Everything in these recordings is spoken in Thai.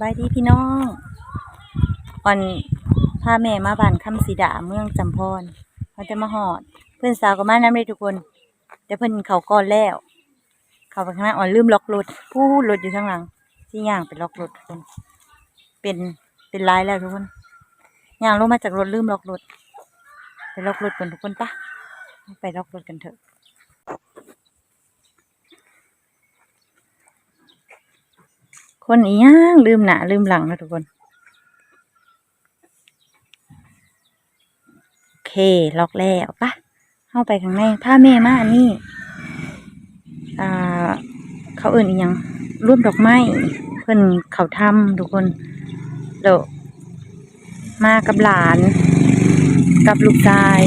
บายดีพี่น้องวันพาแม่มาบ้านคำสีดาเมืองจำพรเขาจะมาหอด เพื่อนสาวก็มาน้ำเลยทุกคนแต่เพื่อนเขาก่อนแล้ว เขาไปข้างหน้าอ่อนลืมล็อกรถผู้รถอยู่ข้างหลังที่ย่างไปล็อกรถทุกคน เป็นเป็นลายแล้วทุกคนย่างลงมาจากรถลืมล็อกรถไปล็อกรถกันทุกคนปะไปล็อกรถกันเถอะ คนอีย่างลืมหนาลืมหลังนะทุกคน โอเค ล็อกแล้วปะเข้าไปข้างในผ้าแม่มาอันนี้อ่าเขาเอื่นอีหยังร่วมดอกไม้เพื่อนเขาทำทุกคนเดี๋ยวมากับหลาน กับลูกชาย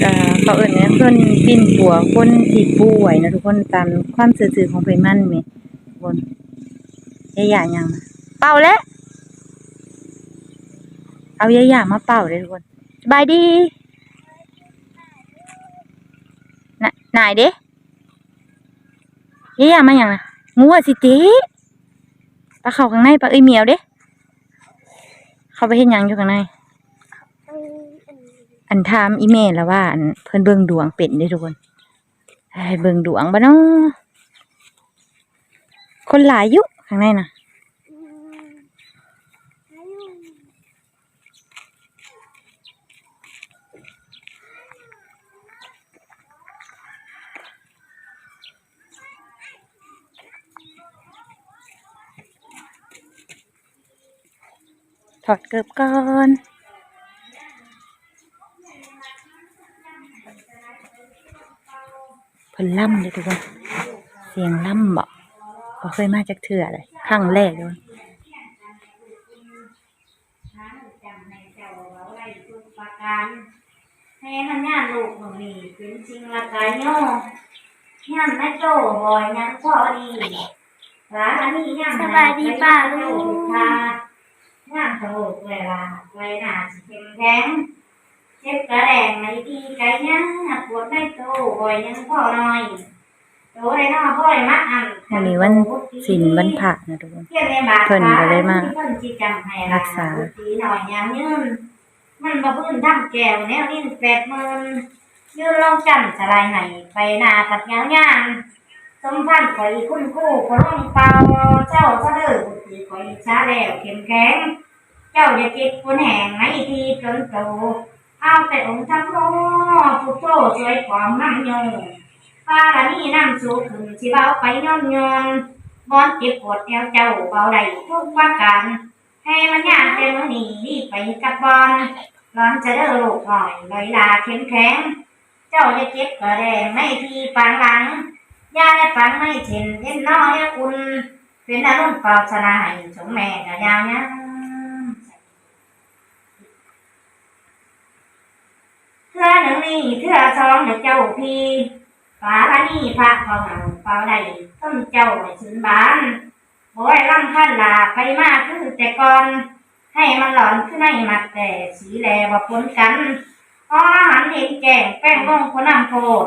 เอ่อเขาเอื่นเนี่ยเพื่อนปินปัวคนที่ป่วยนะทุกคนตามความสื่อของเพื่อนมั่นไหม บนยายายังเป่าแล้วเอายายามาเป่าเลยทุกคนสบายดีน่ะนายเด้ยายามาอย่างนะงัวสิติปลาเข้าข้างในปลาเอ้ยเมียวเด้เขาไปเห็นยังอยู่ข้างในอันถามอีเมลแล้วว่าอันเพิ่อนเบิ่งดวงเป็นด้ทุกคนให้เบิ่งดวงบ่เนาะ คนหลายอยุข้างในน่ะถอดเกือบก่อนเพิ่นล่ำเลยทุกคน เสียงล่ำบอก บ่เคยมาจากเถื่อเลยครั้งแรกเลยให้มันย่านลูกของนี่เป็นจริงละกายโย่ย่านแม่โจ้บอยย่านพ่อดีร้านอันนี้ย่านสบายดีป่าลูกค่ะย่านสงบเวลาไว้หนาสิเข้มแข็งเจ็บกระแดงในดีไก่ย่างปวดในโตบอยย่านพ่อน้อยโตได้น้อพ่อย วันนี้วันศีลวันพระนะทุกคนเที่ยงในบาทเพิ่นก็เลยมาเพิ่นสิจำให้รักษาสีหน่อยอย่างยืนมันบ่พื้นทั้งแก้วแนวนี้แปดหมื่นยืนลองจำสลายให้ไปหน้าตัดยาวยางสมพันธ์ข่อยคุณครู่ขอร้องเปล่าเจ้าซะเด้อบุตรีข่อยช้าแล้วเข้มแข็ง เจ้าอย่าเจ็บปวดแห่งในทีจนโตเอาแต่องค์ทั้งโลพุทโธช่วยความน้ำยง ปาละนี่น้ำสูงขึ้นสิเบาไปย้อนย้อนบอนเจ็บปวดแอวเจ้าเบาได้ทุกวันกันให้มันยากแต่มื้อนี้รีบไปกับบอลร้อนจะเด้อลูกหน่อยเลยลาเข้มแข็ง เจ้าจะเจ็บก็ได้ไม่ทีปางหลังยาได้ฟังไม่เช่นเย็นน้อยอุ่นเป็นอารมณ์เปล่าชนะให้สงแม่กะยาวเนี่ยเทื่อหนึ่งนี่เทื่อสองเดี๋ยวเจ้าพี่ ฝาละนี่พระเขาหนังเปล่าได้ต้นเจ้าไม่ถึงบ้านโอ้ยร่ำท่านลาไปมากคือแต่ก่อน ให้มันหลอนขึ้นให้มัดแต่สีแลบ่ปนกันอ๋ออาหารเห็นแกงแป้งม่งคนน้ำโพด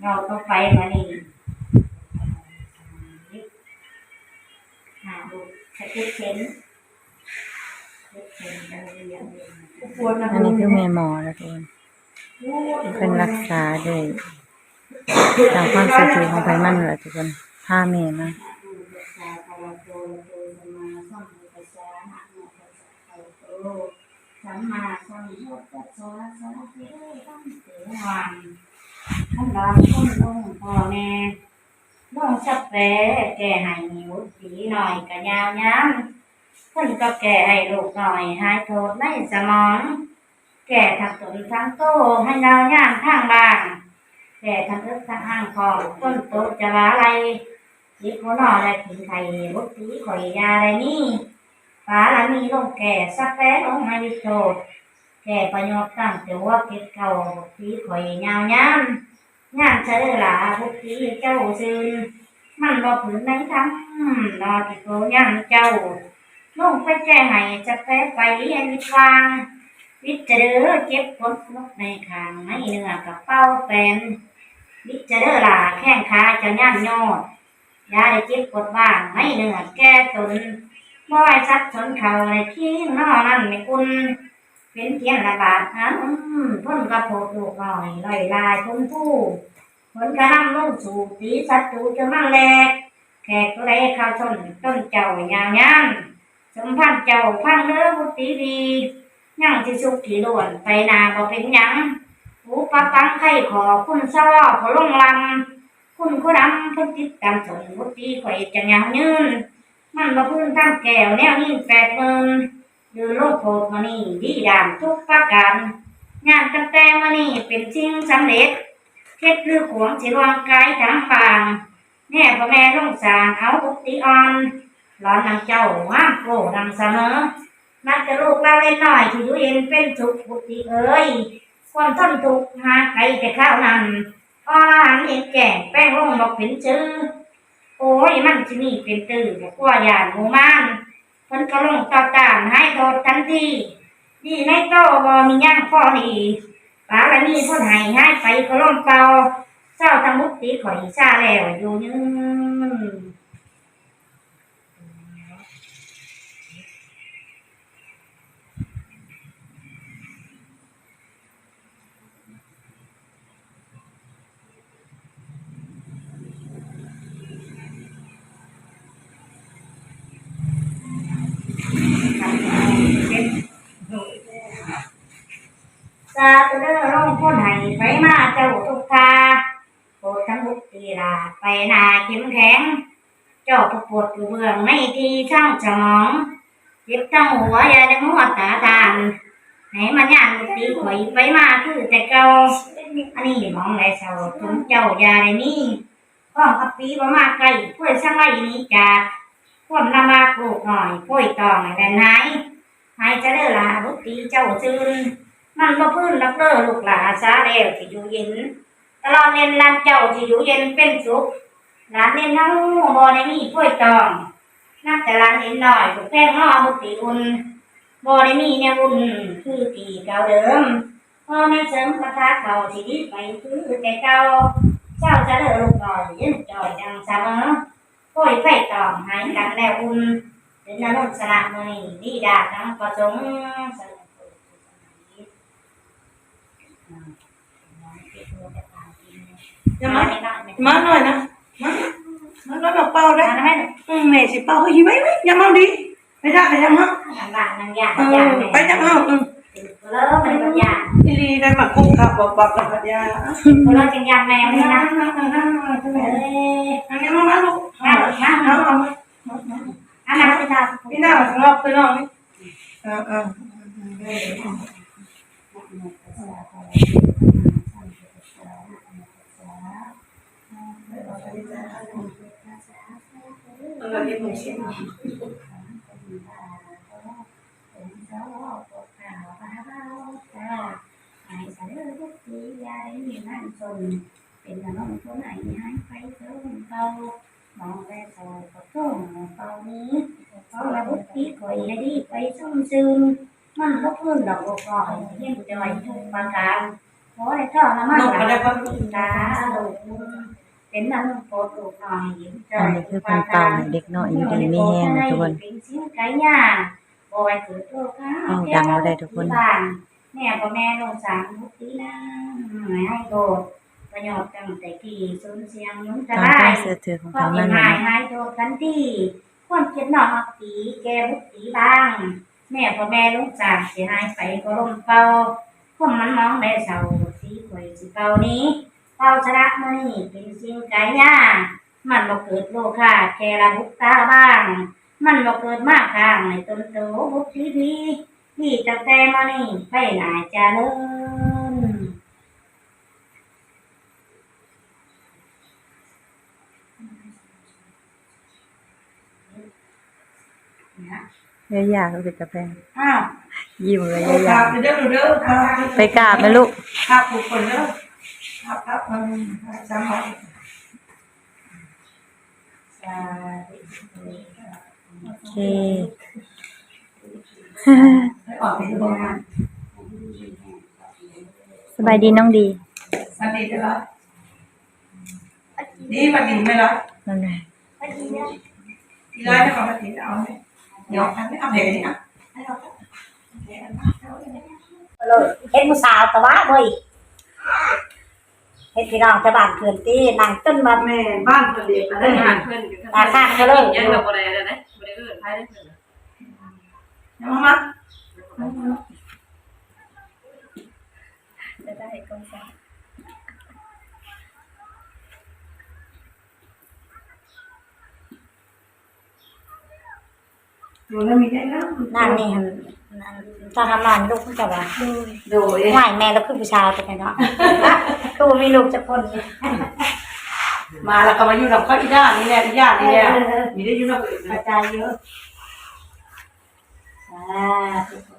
เงาตัวไฟมานี่หาดูใช้เช็ดเข็นเช็ดเข็นกันเรียงปวดนะอันนี้คือแม่หมอแล้วทุกคนเป็นรักษาด้วย ตามความสื่อถือของไพมันแหละทุกคนพาแม่มาสัมมาสัมพุทธัสสะสัมภิตั้งเสวันท่านรามท่านลงพ่อแม่น้องสับแปรแก่ให้หิวสีหน่อยกะยาวย้ำท่านก็แก่ให้ลูกหน่อยหายโทษในสมอง แก่ทั้งตนทั้งโตให้ดาวย่างทางบาง แก่ทั้งอึกทั้งอ่างของต้นโตจะลาอะไรยิบหัวหน่อและขิงไข่บุตรีข่อยยาอะไรนี่ฟ้าละมีลงแก่สักแร้ลงมาดิโตแก่ประโยชน์ตั้งแต่ว่าเก็บเก่าบุตรีข่อยยาวยามย่างเจอหลาบุตรีเจ้าซึนมันบ่ผืนในทั้งนอที่โตย่างเจ้าลงไปแก้ให้จะแพ้ไปเรียนวิวางวิจเดอเจ็บปวดนกในคางไม่เนื้อกับเป้าเป็น วิจเดอหลาแข้งขาจะย่านยอดยาได้เจ็บปวดบ้างไม่เหนื่อยแก้ตนบ่ให้ซัดสนเขาในที่นอนั่นไม่คุณเป็นเพียงระบาดนั้นพ้นกระโปดลูกหน่อยลอยลายพ้นผู้ผลกระนำลงสู่ตีสัตว์จูจะมั่งแลกแขกตัวใดเข้าชนต้นเจ้าอย่างยันสมพันเจ้าพังเนื้อบุตรีดียังสิสุกขีล้วนไปนาบ่เป็นยัง หูปะปังไข่ขอคุณซ้อขอลงลำคุณคุณดำพุ่นติดตามสนบุตรีข่อยจะยาวยืนมันมาพื้นทางแก้วแนวนี้แปดหมื่นดูโลกโพดมานี่ดีดามทุกประการงานตั้งแต่มานี่เป็นจริงสำเร็จเท็ดลือขวงสิรวงกายทั้งปางแม่พ่อแม่ลงสางเอาอุติอ่อนร้อนนางเจ้าว่างโกรดังเสมอนักจะลูกเราเล่นหน่อยที่ยุเย็นเป็นสุขอุติเอ้ย ความทนทุกข์หาไกลแต่ข้าวนั้นอ้อหันเห็นแก่แป้งลงบอกเป็นชื่อโอ้ยมันที่นี่เป็นตื่นกว่าอย่างหมูมานมันก็ลงต่อตามให้โทษทันทีดีในโตบ่มีย่างพ่อนี่ปาละนี่พ่นให้ให้ไปก็ล่มเป่าเจ้าทั้งมุกตีข่อยซาแล้วอยู่ยืนซาตัวเด้อล่องพ่นให้ไปมาเจ้าทุกทาโปรดทั้งมุกตีลาไป หนาเข้มแข็ง เจ้าผู้ปวดอยู่เบื้องในที่ช่างสมองเจ็บทั้งหัวอย่าได้มัวตาทานให้มันยานมุตีข่อยไปมาคือแต่เก่าอันนี้มองได้เศร้าถึงเจ้าอย่าได้มีข้องกับปีบ่มาไกลพ่วยช่างไว้นี้จากความลำบากลูกหน่อยพ่วยตองให้แบนหายหายจะเด้อลาบุตรีเจ้าจืนมันบ่พื้นรักเด้อลูกหลาซาแล้วที่อยู่เย็นตลอดเน้นลานเจ้าที่อยู่เย็นเป็นสุข หลานเน้นเฮาบ่ได้มีถ้วยตองนักแต่หลานเน้นหน้อยถูกแป้งห่อมุกตีอุ่นบ่ได้มีแนวอุ่นคือตีเก่าเดิมพ่อแม่เสริมกระทะเก่าที่ดีไปคือแต่เก่าเจ้าจะเลูกน้อยยืนจอยดังเสมอถ้วยไฟตองหายกันแล้วอุ่นเป็นอนุสระมื้อดีดาทั้งประสงค์สนุกอย่ามามาหน่อยนะมามาแล้วแบบเป่าได้ได้ไหมอืมแม่สิเป่าเฮ้ยไว้ไว้อย่ามาดิไม่ได้อย่ามาบางนางยาเออไปจังเอาอืมเลิกมันก็ยาทีดีได้มาคุกขับบอกบอกกับยาเลิกจังยาแม่ไม่ไม่นะนะนะนะนะเอ้ยอันนี้มามาลูกมามาเอาเอาอันนั้นคือตาพี่น้าสำหรับพี่น้องนี่เออเออ เราเรียนหมดชิ้นเป็นขนมตัวไหนให้ไปเติมเตามองแรกโซ่ก็ต้องเตานี้เขาระบุที่ข่อยดีไปซุ่มซึมมันก็เพิ่นดอกก่อยเยี่ยมจอยทุกประการขอให้ท่อน้ำมันนกมาได้ปะตาลูก เป็นน้ำโปรดลูกหน่อยยิ้มจอัอนยนี้คือเพิ่นเป่าให้เด็กน้อยอยู่ดีมีแห้งนะทุกคนเป็นสิ่งไก่ย่างบอยถือตัวข้าเอาดังเอาได้ทุกคนบ้านแม่พ่อแม่ลงสามมุตีนะให้โกรธประโยชน์ตั้งแต่กี่สูญเสียงยุ่งจะตามได้ความเสื่อถือของพอเขาเห็นั่นนแหหาละยหายตัวกันที่ความคิดหนอกตีแกบุกตีบ้าง แม่พ่อแม่ลูกจากเสียหายไปก็ลมเป่าความมันมองได้เศร้าสีข่อยสีเป่านี้ เป่าชนะมือนี่เป็นสิ่งไก่ย่ามันบ่เกิดโลคาแกระบุกตาบ้าง มันบ่เกิดมากข้างในต้นโตบุกทีพีที่ตั้งแต่มานี่ไปหนาจะเลิ่นยายาก็เป็นกาแฟอ้าวยิ้มเลยครัยาบเด้อเด้อครับไปกราบนะลูกครับทุกคนเด้อ ครับครับอืมจำไว้โอเคให้ออกไปดูงานสบายดีน้องดีสวัสดีเด้อดีสวัสดีไหมล่ะนั่นแหละไปดีนะทีไรได้บอกว่าถึงเอาไหมเดี๋ยวอันนี้เอาแผลนี่อะให้เราแผลอันนั้นเอาเลยเลยเฮ็ดผู้สาวแต่ว่าเว้ย เฮ็ดพี่น้องจะบ้านเพื่อนตีนั่งจนมาแม่บ้านคนเดียวอะไรได้นะหาเพื่อนกันตาข้างก็เลยยังแบบอะไรเลยนะบริเวณไทยได้เพื่อนเอามาจะได้ก็ใช่ดูแล้วมีได้แล้วนั่นนี่ หันนั่นตาทำงานลูกคุณจะว่าโดยง่ายแม่แล้วคือผู้ชายไปเนาะคือบ่มีลูกจะคนนี่มาแล้วก็มาอยู่กับข้าวอีด้านนี่แหละอีด้านนี่แหละมีได้อยู่กับอื่นกระจายเยอะอ่า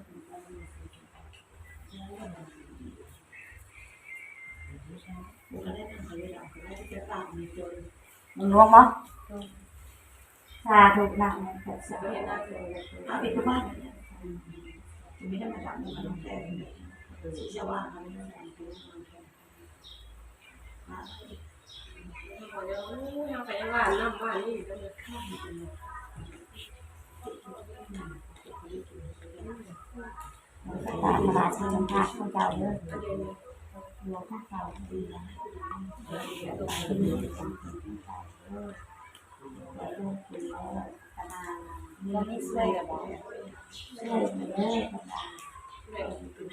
มึงรู้มั้ยชาถูกหนักมันแบบสวยเอาอีกบ้าน มีได้มาจากมันลงแต่สีสว่ามันยังไปยังว่าน้ำว่านี่ก็เลยตาตาชาลำพาคนเก่าเยอะหัวข้าเก่าดีนะเราไม่ช่วยกับ ช่วยเยอะ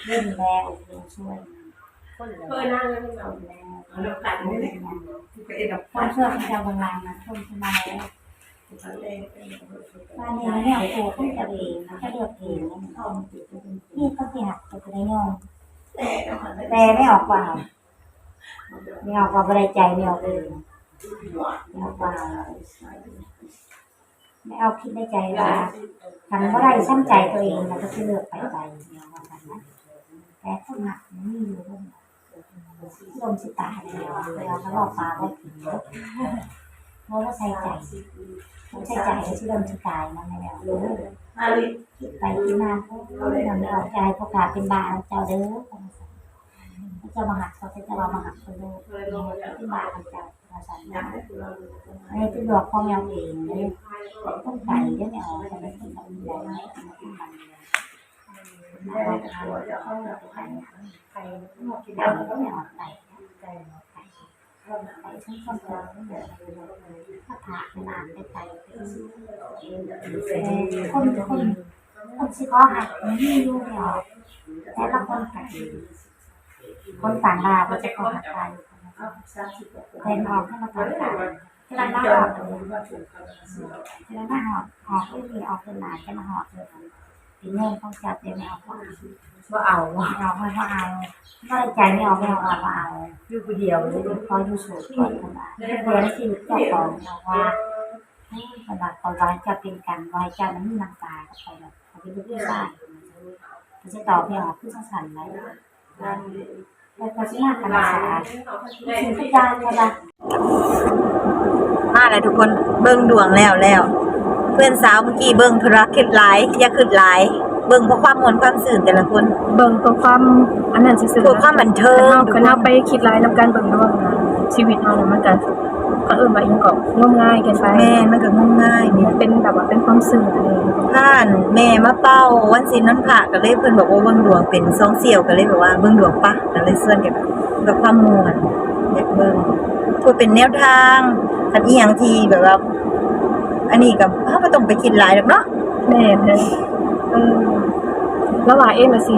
เล่นแล้วช่วยเพื่อนนั่งแล้วเราแล้วกันนี่เลยก็เอ็ดกับความช่วยของเจ้าบางรายนะชมขึ้นมาแล้วคนแรกบ้านนี้เนี่ยโอ้ขึ้นจะเองนะก็เลือกเองนี่ก็เสียหักตัวได้ยองแต่ไม่ออกว่าไม่ออกว่าบริใจไม่ออกเลยไม่ออกว่า ไม่เอาคิดในใจว่าทำก็ได้ช่างใจตัวเองแล้วก็จะเลือกไปไปเนี่ยว่ากันนะแต่คนหักมันไม่อยู่ด้วยลมสิตาเลยเวลาเขาบอกปลาว่าผีเพราะว่าใส่ใจต้องใส่ใจที่ลมสิตายมันไม่ได้รู้มาเลยคิดไปคิดมาเขาไม่อมอกใจเขาขาเป็นบาเจ้าเด้อเขาจะมาหักเขาจะมามาหักคนเด้อที่บาเจ้ามาสั่นอยากให้เราอันนี้เป็นหลอกของเราเองเลย ต้องไก่เด้อเนี่ยอ๋อไม่ต้องทำอะไรไม่ต้องทำอไรได้ตัวจะเข้าแบบไข่ไก่าก็ไม่ออกไก่ไก่ไก่ไก่ทั้งคนเราเนี่ยถ้าผ่านาดไปไก่คนคนคนสิขาหักไม่รู้เนี่ยแต่ละคนไก่คนต่างดาวก็จะเขาหักไก่สามสิบกว่าเต็มออกให้มาต่างกันเว ลาหน้าจอหอดดตรงนี้ว่าถูกเขาเวลาหอดหอดไม่มีออกเป็นหนาจะมาหอดเลยปีเนื่ต้องจับเต็มเอาว่าว่าเอาเอาไม่ว่าเอาไม่ใจไม่ออกไม่เอาว่าเอาอยู่คนเดียวเลยพออยู่สูงก่อนขนาดเรียนชีวิตเจ้าของเราว่าให้ขนาดตอนร้ายจะเป็นการวายใจมันมีน้ำตาไปแบบเขาเป็นผู้ชายเขาจะต่อไม่ออกผู้สั่นไหมแล้วก็ที่หน้าคณะศาสตร์สิ่งที่การใช่ปะ มาแล้วทุกคนเบิ่งดวงแล้วแล้ว เพื่อนสาวเมื่อกี้เบิ่งธุรกิจหลายอย่าคิดหลาย เบิ่งเพราะความมวลความสื่นแต่ละคนเบิ่งเพื่อความอันนั้นซื่อๆเพื่อความบันเทิงเฮาคันเฮาไปคิดร้ายนํกันเบิ่งเนาะชีวิตเฮาเนี่ยมันก็ก็เอิ้นว่าอีหยังก็งมง่ายเกินไปแม่มันก็ง่ายๆนี่มันเป็นแบบว่าเป็นความสื่ออะไรอย่างเงี้ยผ่านแม่มาเป้าวันศีลนั้นพระก็เลยเพิ่นบอกว่าเบิ่งดวงเป็นสองเสี่ยวก็เลยแบบว่าเบิ่งดวงปะก็เลยส่วนกันกับความมวลอยากเบิ่งเพื่อเป็นแนวทาง คันอีหยังที่แบบว่า อันนี้ก็เฮาบ่ต้องไปคิดหลายดอกเนาะแม่นเลยเออแล้วว่าเอ๊ะน่ะสิ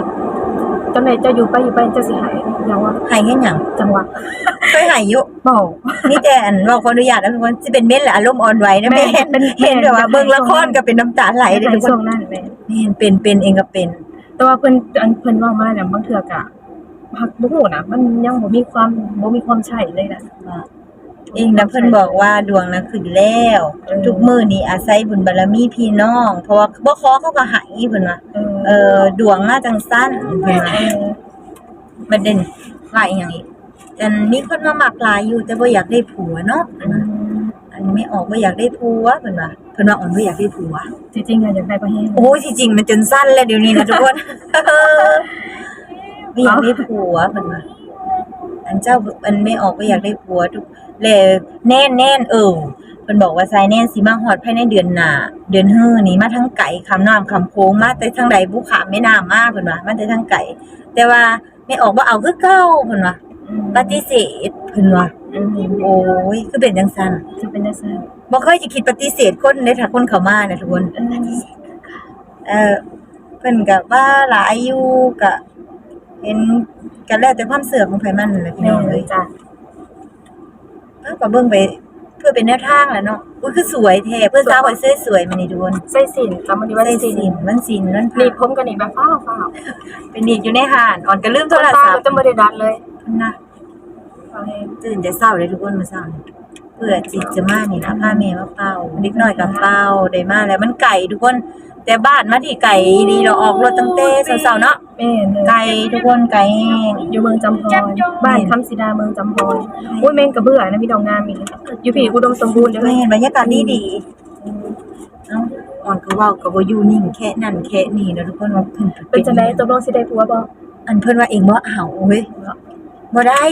จังได๋เจะอยู่ไปอยู่ไปเจะสิหายหยังว่าให้เฮ็ดหยังจังหวะเคยให้อยู่เว้านี่แต่อันเราขออนุญาตนะทุกคนสิเป็นเม้นแหละอารมณ์อ่อนไหวนะแม่แม่เป็นเห็นแบบว่าเบิ่งละครก็เป็นน้ำตาไหลเลยในทุกคช่วนงนั้นแม่แม่นเป็นเป็นเองก็เป็น แต่ว่าเพิ่นอันเพิ่นเว้ามาเนี่ยบางเทื่อก็พักบ่ฮู้นะมันยังบ่มีความบ่มีความใช่เลยนะว่าเองนะเพิ่นบอกว่าดวงนะขึ้นแล้วเออทุกมื้อนี้อาศัยบุญบารมีพี่น้อง เพราะว่าบ่ขอเขาก็ให้เพิ่นว่าเออเออดวงมาจังซั่นเพิ่นว่าเออประเด็นว่าอีหยังอีกอันมีคนมามักหลายอยู่ แต่บ่อยากได้ผัวเนาะเพิ่นว่าอันไม่ออกบ่อยากได้ผัวเพิ่นว่าเพิ่นว่าอ่อนบ่อยากได้ผัว จริงๆอะอยากได้บ่แฮงโอ้ยจริงๆมันจนสั้นแล้วเดี๋ยวนี้นะทุกคนไม่อยากได้ผัวเพิ่นว่า อันเจ้าอันไม่ออกก็อยากได้ผัวทุกเลยแน่นแน่นเออเพิ่นบอกว่าสายแน่นสิมาฮอดภายในเดือนหน้าเดือนฮื้อนี้มาทั้งไก่คำน้ำคำโค้งมาแต่ทางใดบุขามแม่น้ำมาเพิ่นว่ามาแต่ทางไก่แต่ว่าไม่ออกบ่เอาคือเก่าเพิ่นว่าปฏิเสธเพิ่นว่าอืมโอ้ยคือเป็นจังซั่นจะเป็นจังซั่นบ่เคยจะคิดปฏิเสธคนเด้ถ้าคนเข้ามาน่ะทุกคนเออเออเพิ่นก็ว่าหลายอยู่ก็ เห็นก็แล้วแต่ความเสื่อของไผมันนั่นแหละพี่แม่น้องเลเอ้ยยจ้ะเอ้าก็เบิ่งไปเพื่อเป็นแนวทางแหละเนาะอุ้ยคือสวยแท้เพื่อนสาวข่อยสวยๆมานี่ทุกคนใส่สินกับมันนี่ว่าใส่สินสินมันสินมันรีบผมกันนี่แบบฟ้าวฟ้าวเป็นนี่อยู่ในห้านอ่อนก็ลืมโทรตาศัพก็ท์จะบ่ได้ดัดเลยนะเอาให้ตื่นแต่เช้าเลยทุกคนมื้อเช้านี่เพื่อจิตจะมานี่นะพาแม่มาเฝ้าเด็กน้อยก็เฝ้าได้มาแล้วมันไกลทุกคน แต่บ้านมาที่ไกลดีเราออกรถตั้งแต่เช้าๆเนาะแม่เลยไกลทุกคนไกลแห้งอยู่เมืองจำพรบ้านคำสีดาเมืองจำพรอุ้ยแม่งกระเบื้อนะมีดอกงามอีกอยู่พี่อุดมสมบูรณ์เด้อไม่เห็นบรรยากาศดีดีๆเอ้าอ่อนก็เว้าก็บ่อยู่นิ่งแค่นั่นแค่นี่นะทุกคนว่าเพิ่นเป็นจังได๋ตกลงสิได้ผัวบ่อันเพิ่นว่าเองบ่เอาเว้ยบ่ได้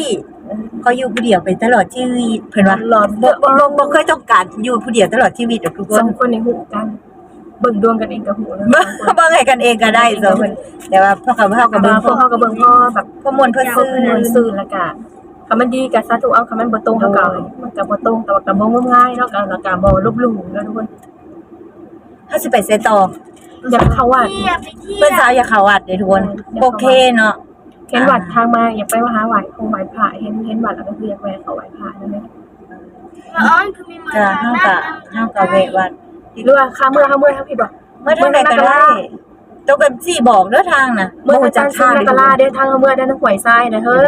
เขาอยู่ผู้เดียวไปตลอดชีวิตเพิ่นว่าหลอดบ่บ่บ่บ่เคยต้องการอยู่ผู้เดียวตลอดชีวิตดอกทุกคสอนงคนในหูกัน เบิ่งดวงกันเองกับหูแล้วบ่บ่ให้กันเองก็ได้ซะเพิ่นแต่ว่าพ่อกับพ่อกักับบเบิ่งพวกเขาก็เบิ่งพ่อแบบพ่อมนต์เพิ่นซื้ซื้ออซื่อแล้วก็คำมันดีก็สาธุเอาคำมันบ่ตรงเฮาก็มันก็บ่ตรงแต่ว่าก็บ่งมงายเนาะก็แล้วก็บ่ลบหลู่เนาะทุกคนเฮาสิไปไสต่ออยากเข้าวัดเพิ่นสาวอยากเข้าวัดเด้ทุกคนโอเคเนาะเห็นวัดทางมาอยากไปว่าหาไหว้คงไหว้พระเห็นเห็นวัดแล้วก็คืออยากแวะเข้าไหว้พระนั่นแหละก็เฮาก็เฮาก็แวะวัด หรือว่าค่าเมื่อค่าเมื่อเฮาพี่บ่เมื่อทางใดก็ได้ตกกับสิบอกเด้อทางน่ะเมื่อบ่อารู้จารย์ซุนกะลาเด้ทางเฮาเมื่อได้ทั้งหวยทรายนะเฮ้ย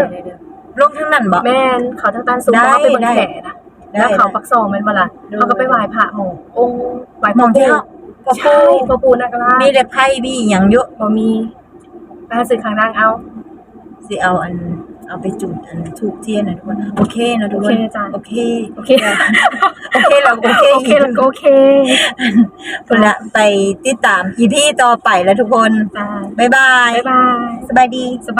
ลงทางนั้นบ่แม่นเขาทางตันสูงได้เขาไปเบิ่งแขนะได้แล้วเขาปักซองแม่นบ่ล่ะเขาก็ไปไหว้พระหมู่องค์ไหว้มองที่เฮาพ่อใช่ปู่พ่อปู่นักล่ามีแต่ไพ่มีหยังเยอะบ่มีไปหาซื้อข้างล่างเอาสิเอาอัน เอาไปจุดอันทูบเทียนนะทุกคนโอเคนะทุกคนโอเคจ้ะโอเคโอเคโอเคเราโอเคโอเคแล้วก็โอเคพุ่นละไปติดตามอีพีต่อไปแล้วทุกคน จ้าบ๊ายบาย บ๊ายบายสบายดี